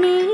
me.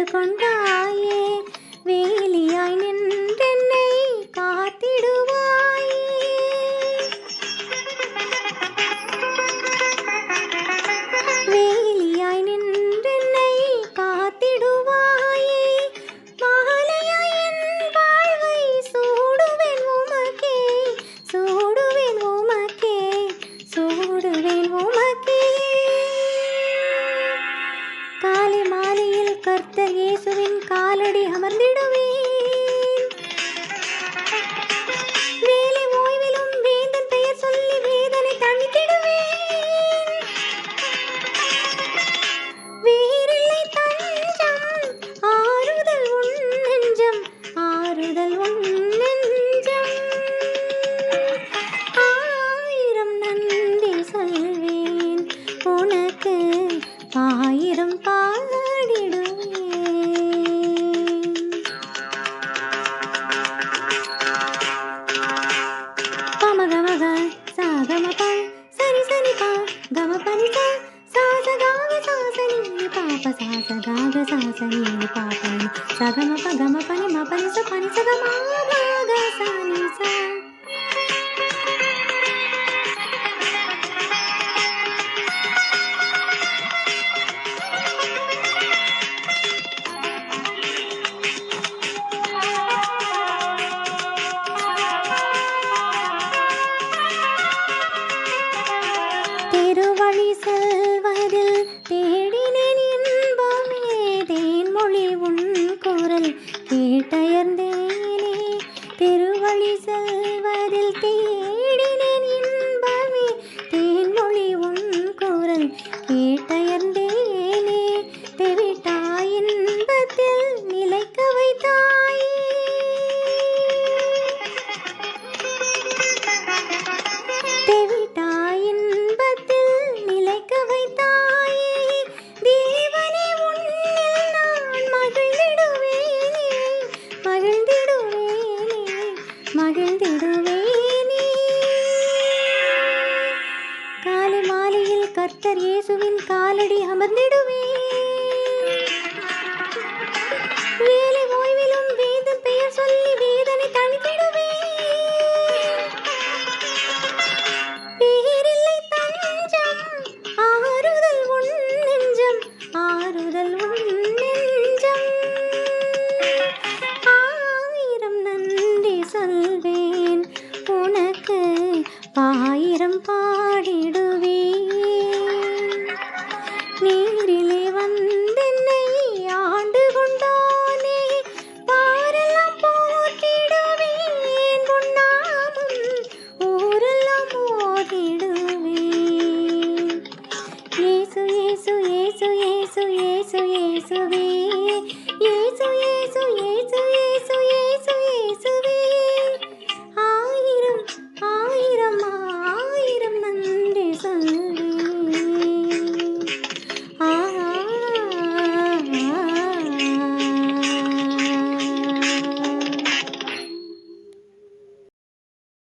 你滚。கர்த்தர் இயேசுவின் காலடி அமர்ந்திடுவேன். வேலை ஓய்விலும் வேந்தன் பெயர் சொல்லி வேதனை தணித்திடுவேன். வேறில்லை தஞ்சம் ஆறுதல் உன் நெஞ்சம் ஆறுதல் உன் நெஞ்சம். ஆயிரம் நன்றி சொல்வேன். உனக்கு ஆயிரம் பாடிடுவேன் పని సగమ పగమ పని మ పని స పని సగమ கேட்டயர்ந்தேனே திருவழி செல்வதில் தேடினேன் இன்பமே. தேன்மொழி உன் குரல் கேட்டய இயேசுவின் காலடி அமர்ந்திடுவே